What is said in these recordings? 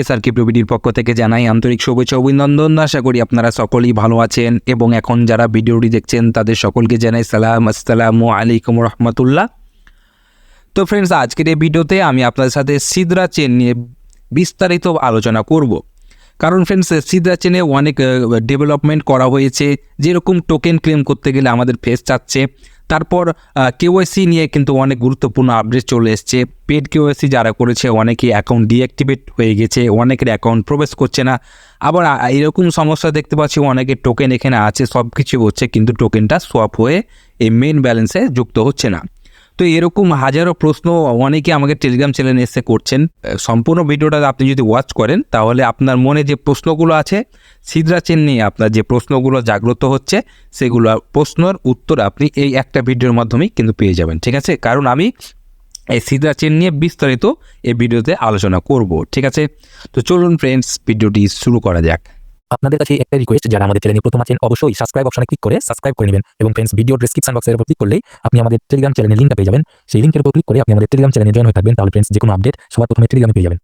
SR কে প্রবিডির পক্ষ থেকে জানাই আন্তরিক শুভেচ্ছা অভিনন্দন। আশা করি আপনারা সকলেই ভালো আছেন এবং এখন যারা ভিডিওটি দেখছেন, তাদের সকলকে জানাই সালাম, আসসালামু আলাইকুম রহমতুল্লাহ। তো ফ্রেন্ডস আজকের এই ভিডিওতে আমি আপনাদের সাথে সিদ্রা চেন নিয়ে বিস্তারিত আলোচনা করব। কারণ ফ্রেন্ডস সিদ্রা চেনে অনেক ডেভেলপমেন্ট করা হয়েছে। যেরকম টোকেন ক্লেম করতে গেলে আমাদের ফেস চাচ্ছে তারপর কেওয়াইসি নিয়ে কিন্তু অনেক গুরুত্বপূর্ণ আপডেট চলে এসছে। পেড কেওয়াইসি যারা করেছে, অনেকেই অ্যাকাউন্ট ডিঅ্যাক্টিভেট হয়ে গেছে, অনেকের অ্যাকাউন্ট প্রবেশ করছে না। আবার এরকম সমস্যা দেখতে পাচ্ছি, অনেকের টোকেন এখানে আছে সব কিছু হচ্ছে, কিন্তু টোকেনটা সোয়াপ হয়ে এই মেন ব্যালেন্সে যুক্ত হচ্ছে না। তো এরকম হাজারো প্রশ্ন অনেকে আমাকে টেলিগ্রাম চ্যানেলে এসে করছেন। সম্পূর্ণ ভিডিওটা আপনি যদি ওয়াচ করেন, তাহলে আপনার মনে যে প্রশ্নগুলো আছে, সিদ্রা চেন নিয়ে আপনার যে প্রশ্নগুলো জাগ্রত হচ্ছে, সেগুলো প্রশ্নের উত্তর আপনি এই একটা ভিডিওর মাধ্যমেই কিন্তু পেয়ে যাবেন, ঠিক আছে? কারণ আমি এই সিদ্রা চেন নিয়ে বিস্তারিত এই ভিডিওতে আলোচনা করব, ঠিক আছে? তো চলুন ফ্রেন্ডস ভিডিওটি শুরু করা যাক। আপনাদের কাছে একটা রিকোয়েস্ট যারা আমাদের চ্যানেলে প্রথম আছেন, অবশ্যই সাবস্ক্রাইব অপশনে ক্লিক করে সাবস্ক্রাইব করে নেবেন এবং ফ্রেন্ডস ভিডিও ডেসক্রিপশন বক্সের উপর ক্লিক করলেই আপনি আমাদের টেলিগ্রাম চ্যানেলের লিঙ্কটা পেয়ে যাবেন। সেই লিঙ্কের উপর ক্লিক করে আপনি আমাদের টেলিগ্রাম চ্যানেলে জয়েন হয়ে থাকবেন। তাহলে ফ্রেন্ডস যে কোনো আপডেট সবার প্রথমে টেলিগ্রামে পেয়ে যাবেন।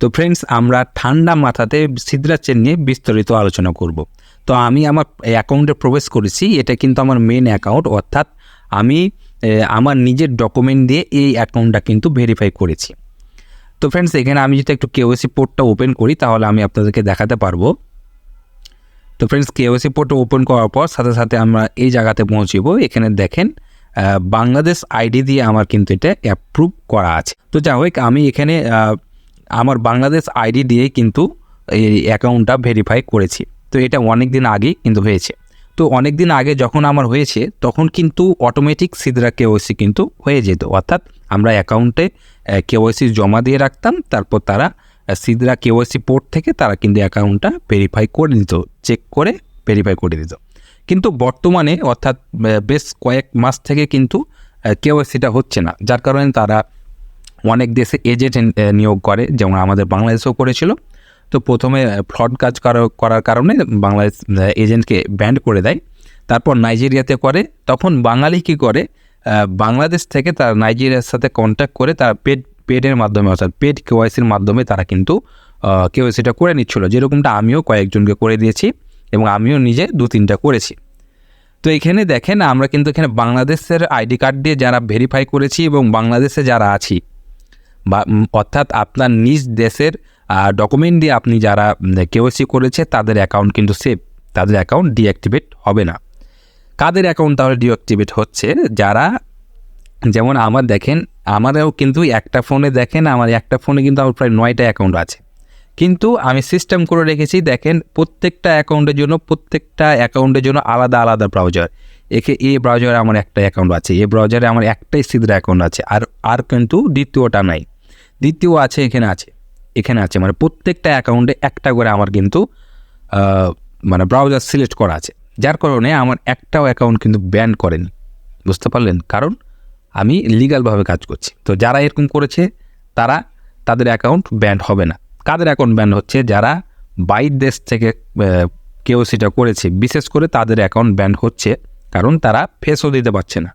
তো ফ্রেন্ডস আমরা ঠান্ডা মাথাতে সিদ্রা চেন নিয়ে বিস্তারিত আলোচনা করব। তো আমি আমার অ্যাকাউন্টে প্রবেশ করেছি, এটা কিন্তু আমার মেন অ্যাকাউন্ট অর্থাৎ আমি আমার নিজের ডকুমেন্ট দিয়ে এই অ্যাকাউন্টটা কিন্তু ভেরিফাই করেছি। তো ফ্রেন্ডস এখানে আমি যদি একটু কেওসি পোর্টটা ওপেন করি, তাহলে আমি আপনাদেরকে দেখাতে পারব। তো ফ্রেন্ডস কেওসি পোর্টটা ওপেন করার পর সাথে সাথে আমরা এই জায়গাতে পৌঁছবো। এখানে দেখেন বাংলাদেশ আইডি দিয়ে আমার কিন্তু এটা অ্যাপ্রুভ করা আছে। তো যাই হোক, আমি এখানে আমার বাংলাদেশ আইডি দিয়ে কিন্তু এই অ্যাকাউন্টটা ভেরিফাই করেছি। তো এটা অনেক দিন আগেই কিন্তু হয়েছে। তো অনেক দিন আগে যখন আমার হয়েছে, তখন কিন্তু অটোমেটিক সিদরা কেওয়াইসি কিন্তু হয়ে যেত। অর্থাৎ আমরা অ্যাকাউন্টে কেওয়াইসি জমা দিয়ে রাখতাম, তারপর তারা সিদরা কেওয়াইসি পোর্ট থেকে তারা কিন্তু অ্যাকাউন্টটা ভেরিফাই করে দিত চেক করে ভেরিফাই করে দিত। কিন্তু বর্তমানে অর্থাৎ বেশ কয়েক মাস থেকে কিন্তু কেওয়াইসিটা হচ্ছে না। যার কারণে তারা অনেক দেশে এজেন্ট নিয়োগ করে, যেমন আমাদের বাংলাদেশেও করেছিল। তো প্রথমে ফ্রড কাজ করার কারণে বাংলাদেশ এজেন্টকে ব্যান্ড করে দেয়। তারপর নাইজেরিয়াতে করে, তখন বাঙালি কী করে বাংলাদেশ থেকে তার নাইজেরিয়ার সাথে কন্ট্যাক্ট করে তার পেড পেডের মাধ্যমে, অর্থাৎ পেড কেওয়াইসির মাধ্যমে তারা কিন্তু কেওয়াইসিটা করে নিচ্ছিল। যেরকমটা আমিও কয়েকজনকে করে দিয়েছি এবং আমিও নিজে দু তিনটা করেছি। তো এখানে দেখেন, আমরা কিন্তু এখানে বাংলাদেশের আইডি কার্ড দিয়ে যারা ভেরিফাই করেছি এবং বাংলাদেশে যারা আছি, বা অর্থাৎ আপনার নিজ দেশের ডকুমেন্ট দিয়ে আপনি যারা কেওসি করেছে, তাদের অ্যাকাউন্ট কিন্তু সেভ তাদের অ্যাকাউন্ট ডিঅ্যাক্টিভেট হবে না। কাদের অ্যাকাউন্ট তাহলে ডিঅ্যাক্টিভেট হচ্ছে? যারা, যেমন আমার দেখেন আমারও কিন্তু একটা ফোনে দেখেন, আমার একটা ফোনে কিন্তু আমার প্রায় নয়টা অ্যাকাউন্ট আছে। কিন্তু আমি সিস্টেম করে রেখেছি, দেখেন প্রত্যেকটা অ্যাকাউন্টের জন্য, প্রত্যেকটা অ্যাকাউন্টের জন্য আলাদা আলাদা ব্রাউজার একে, এ ব্রাউজারে আমার একটা অ্যাকাউন্ট আছে, এ ব্রাউজারে আমার একটাই সিদ্রা অ্যাকাউন্ট আছে, আর আর কিন্তু দ্বিতীয়টা নাই। দ্বিতীয় আছে, এখানে আছে এখানে আছে মানে প্রত্যেকটা অ্যাকাউন্টে একটা করে আমার কিন্তু মানে ব্রাউজার সিলেক্ট করা আছে। যার কারণে আমার একটাও অ্যাকাউন্ট কিন্তু ব্যান করেনি। বুঝতে পারলেন? কারণ আমি লিগালভাবে কাজ করছি। তো যারা এরকম করেছে, তারা তাদের অ্যাকাউন্ট ব্যান্ড হবে না। কাদের অ্যাকাউন্ট ব্যান্ড হচ্ছে? যারা বাইর দেশ থেকে কেউ সেটা করেছে, বিশেষ করে তাদের অ্যাকাউন্ট ব্যান্ড হচ্ছে, কারণ তারা ফেসও দিতে পারছে না।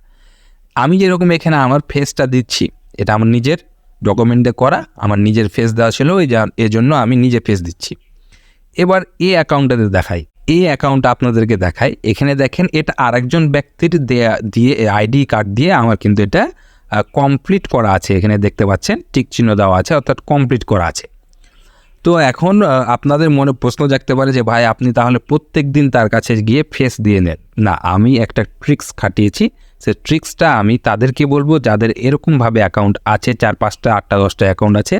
আমি যেরকম এখানে আমার ফেসটা দিচ্ছি, এটা আমার নিজের ডকুমেন্টে করা, আমার নিজের ফেস দেওয়া ছিল ওই জন্য আমি নিজে ফেস দিচ্ছি। এবার এ অ্যাকাউন্টটাতে দেখাই। এই অ্যাকাউন্ট আপনাদেরকে দেখায় এখানে দেখেন, এটা আরেকজন ব্যক্তির দেয়া, দিয়ে, আইডি কার্ড দিয়ে আমার কিন্তু এটা কমপ্লিট করা আছে। এখানে দেখতে পাচ্ছেন, টিক চিহ্ন দেওয়া আছে, অর্থাৎ কমপ্লিট করা আছে। তো এখন আপনাদের মনে প্রশ্ন জাগতে পারে যে, ভাই, আপনি তাহলে প্রত্যেক দিন তার কাছে গিয়ে ফেস দিয়ে নেন। না, আমি একটা ট্রিক্স খাটিয়েছি। সে ট্রিক্সটা আমি তাদেরকে বলব, যাদের এরকমভাবে অ্যাকাউন্ট আছে, চার পাঁচটা, আটটা, দশটা অ্যাকাউন্ট আছে,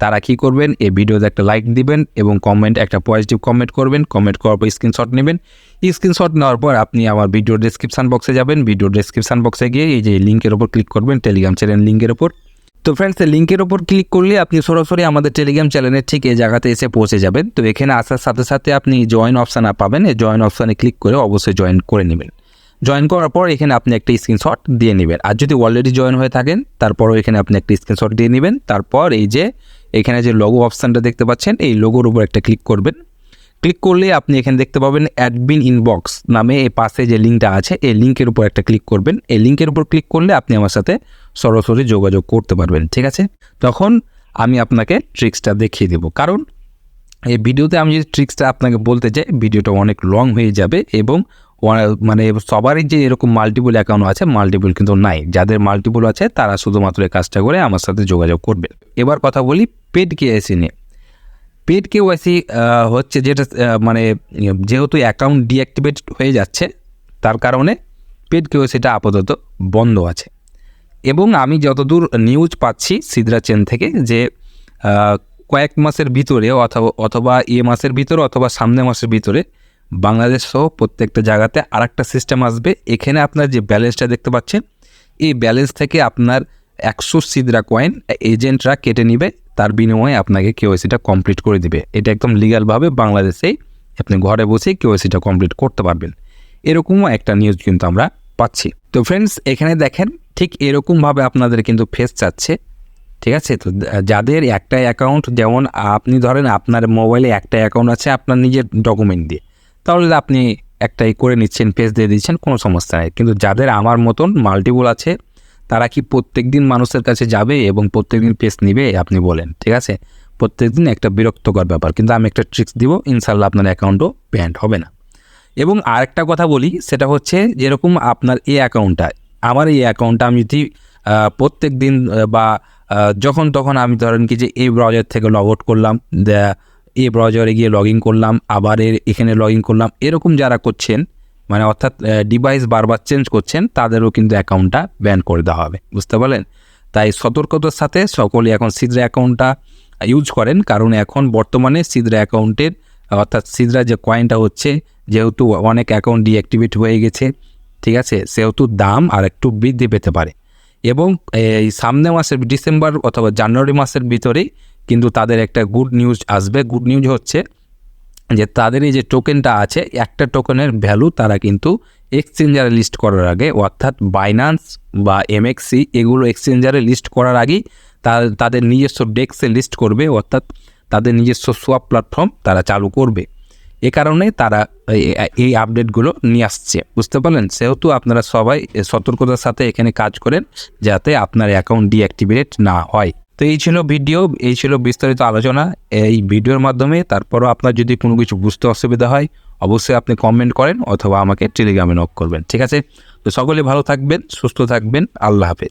তারা কি করবেন? এই ভিডিওতে একটা লাইক দিবেন এবং কমেন্ট, একটা পজিটিভ কমেন্ট করবেন। কমেন্ট করার পর স্ক্রিনশট নেবেন। স্ক্রিনশট নেওয়ার পর আপনি আমার ভিডিও ডেসক্রিপশন বক্সে যাবেন। ভিডিও ডেসক্রিপশন বক্সে গিয়ে এই যে লিঙ্কের ওপর ক্লিক করবেন টেলিগ্রাম চ্যানেল লিঙ্কের ওপর। তো ফ্রেন্ডস লিঙ্কের ওপর ক্লিক করলে আপনি সরাসরি আমাদের টেলিগ্রাম চ্যানেলের ঠিক এই জায়গাতে এসে পৌঁছে যাবেন। তো এখানে আসার সাথে সাথে আপনি জয়েন অপশান পাবেন। এই জয়েন অপশানে ক্লিক করে অবশ্যই জয়েন করে নেবেন। জয়েন করার পর এখানে আপনি একটা স্ক্রিনশট দিয়ে নেবেন। আর যদি অলরেডি জয়েন হয়ে থাকেন, তারপরও এখানে আপনি একটা স্ক্রিনশট দিয়ে নেবেন। তারপর এই যে, এখানে যে লোগো অপশানটা দেখতে পাচ্ছেন, এই লোগোর উপর একটা ক্লিক করবেন। ক্লিক করলে আপনি এখানে দেখতে পাবেন অ্যাডমিন ইনবক্স নামে এই পাশে যে লিঙ্কটা আছে, এই লিঙ্কের উপর একটা ক্লিক করবেন। এই লিঙ্কের উপর ক্লিক করলে আপনি আমার সাথে সরাসরি যোগাযোগ করতে পারবেন, ঠিক আছে? তখন আমি আপনাকে ট্রিক্সটা দেখিয়ে দেবো। কারণ এই ভিডিওতে আমি যদি ট্রিক্সটা আপনাকে বলতে চাই ভিডিওটা অনেক লং হয়ে যাবে এবং মানে সবারই যে এরকম মাল্টিপল অ্যাকাউন্ট আছে মাল্টিপল কিন্তু নাই। যাদের মাল্টিপল আছে, তারা শুধুমাত্র এই কাজটা করে আমার সাথে যোগাযোগ করবে। এবার কথা বলি পেড কেএসি নিয়ে। পেড কেওয়াইসি হচ্ছে যেটা মানে যেহেতু অ্যাকাউন্ট ডিঅ্যাক্টিভেট হয়ে যাচ্ছে, তার কারণে পেড কেওয়াইসিটা আপাতত বন্ধ আছে। এবং আমি যতদূর নিউজ পাচ্ছি সিদ্রা চেন থেকে যে কয়েক মাসের ভিতরে অথবা অথবা এ মাসের ভিতরে অথবা সামনের মাসের ভিতরে বাংলাদেশ সহ প্রত্যেকটা জায়গাতে আরেকটা সিস্টেম আসবে। এখানে আপনার যে ব্যালেন্সটা দেখতে পাচ্ছেন, এই ব্যালেন্স থেকে আপনার একশো সিদ্রা কয়েন এজেন্টরা কেটে নিবে। তার বিনিময়ে আপনাকে কেওয়াইসিটা কমপ্লিট করে দিবে। এটা একদম লিগালভাবে বাংলাদেশেই আপনি ঘরে বসেই কেওয়াইসিটা কমপ্লিট করতে পারবেন। এরকমও একটা নিউজ কিন্তু আমরা পাচ্ছি। তো ফ্রেন্ডস এখানে দেখেন, ঠিক এরকমভাবে আপনাদের কিন্তু ফেস চাচ্ছে। ঠিক আছে? তো যাদের একটা অ্যাকাউন্ট যেমন আপনি ধরেন আপনার মোবাইলে একটা অ্যাকাউন্ট আছে, আপনার নিজের ডকুমেন্ট দিয়ে। তাহলে আপনি একটাই করে নিচ্ছেন পেজ দিয়ে দিচ্ছেন, কোনো সমস্যা নেই। কিন্তু যাদের আমার মতন মাল্টিপল আছে, তারা কি প্রত্যেক দিন মানুষের কাছে যাবে এবং প্রত্যেক দিন পেজ নিবে? আপনি বলেন, ঠিক আছে? প্রত্যেক দিন একটা বিরক্তকর ব্যাপার। কিন্তু আমি একটা ট্রিক্স দিব ইনশাল্লাহ আপনার অ্যাকাউন্টও ব্যান্ড হবে না। এবং আরেকটা কথা বলি, সেটা হচ্ছে যেরকম আপনার এই অ্যাকাউন্টটা আমার এই অ্যাকাউন্টটা আমি যদি প্রত্যেক দিন বা যখন তখন আমি ধরেন কি যে এই ব্রাউজার থেকে লগ আউট করলাম এই ব্রাউজারে গিয়ে লগ করলাম, আবার এর এখানে লগ করলাম। এরকম যারা করছেন মানে অর্থাৎ ডিভাইস বারবার চেঞ্জ করছেন, তাদেরও কিন্তু অ্যাকাউন্টটা ব্যান করে দেওয়া হবে। বুঝতে পারলেন? তাই সতর্কতার সাথে সকলে এখন সিদ্রা অ্যাকাউন্টটা ইউজ করেন, কারণ এখন বর্তমানে সিদ্রা অ্যাকাউন্টের অর্থাৎ সিদ্রা যে কয়েনটা হচ্ছে, যেহেতু অনেক অ্যাকাউন্ট ডিঅ্যাক্টিভেট হয়ে গেছে, ঠিক আছে? সেহেতু দাম আর একটু বৃদ্ধি পেতে পারে। এবং এই সামনে মাসের ডিসেম্বর অথবা জানুয়ারি মাসের ভিতরেই কিন্তু তাদের একটা গুড নিউজ আসবে। গুড নিউজ হচ্ছে যে তাদের এই যে টোকেনটা আছে, একটা টোকেনের ভ্যালু তারা কিন্তু এক্সচেঞ্জারে লিস্ট করার আগে, অর্থাৎ বাইনান্স বা এমএক্সি এগুলো এক্সচেঞ্জারে লিস্ট করার আগেই তাদের নিজস্ব ডেস্কে লিস্ট করবে, অর্থাৎ তাদের নিজস্ব সোয়াপ প্ল্যাটফর্ম তারা চালু করবে। এ কারণে তারা এই আপডেটগুলো নিয়ে আসছে। বুঝতে পারলেন? সেহেতু আপনারা সবাই সতর্কতার সাথে এখানে কাজ করেন যাতে আপনার অ্যাকাউন্ট ডিঅ্যাক্টিভেট না হয়। তো এই ছিল ভিডিও, এই ছিল বিস্তারিত আলোচনা। এই ভিডিওর মাধ্যমে তারপরও আপনার যদি কোনো কিছু বুঝতে অসুবিধা হয়, অবশ্যই আপনি কমেন্ট করেন অথবা আমাকে টেলিগ্রামে নক করবেন। ঠিক আছে? তো সকলে ভালো থাকবেন, সুস্থ থাকবেন, আল্লাহ হাফেজ।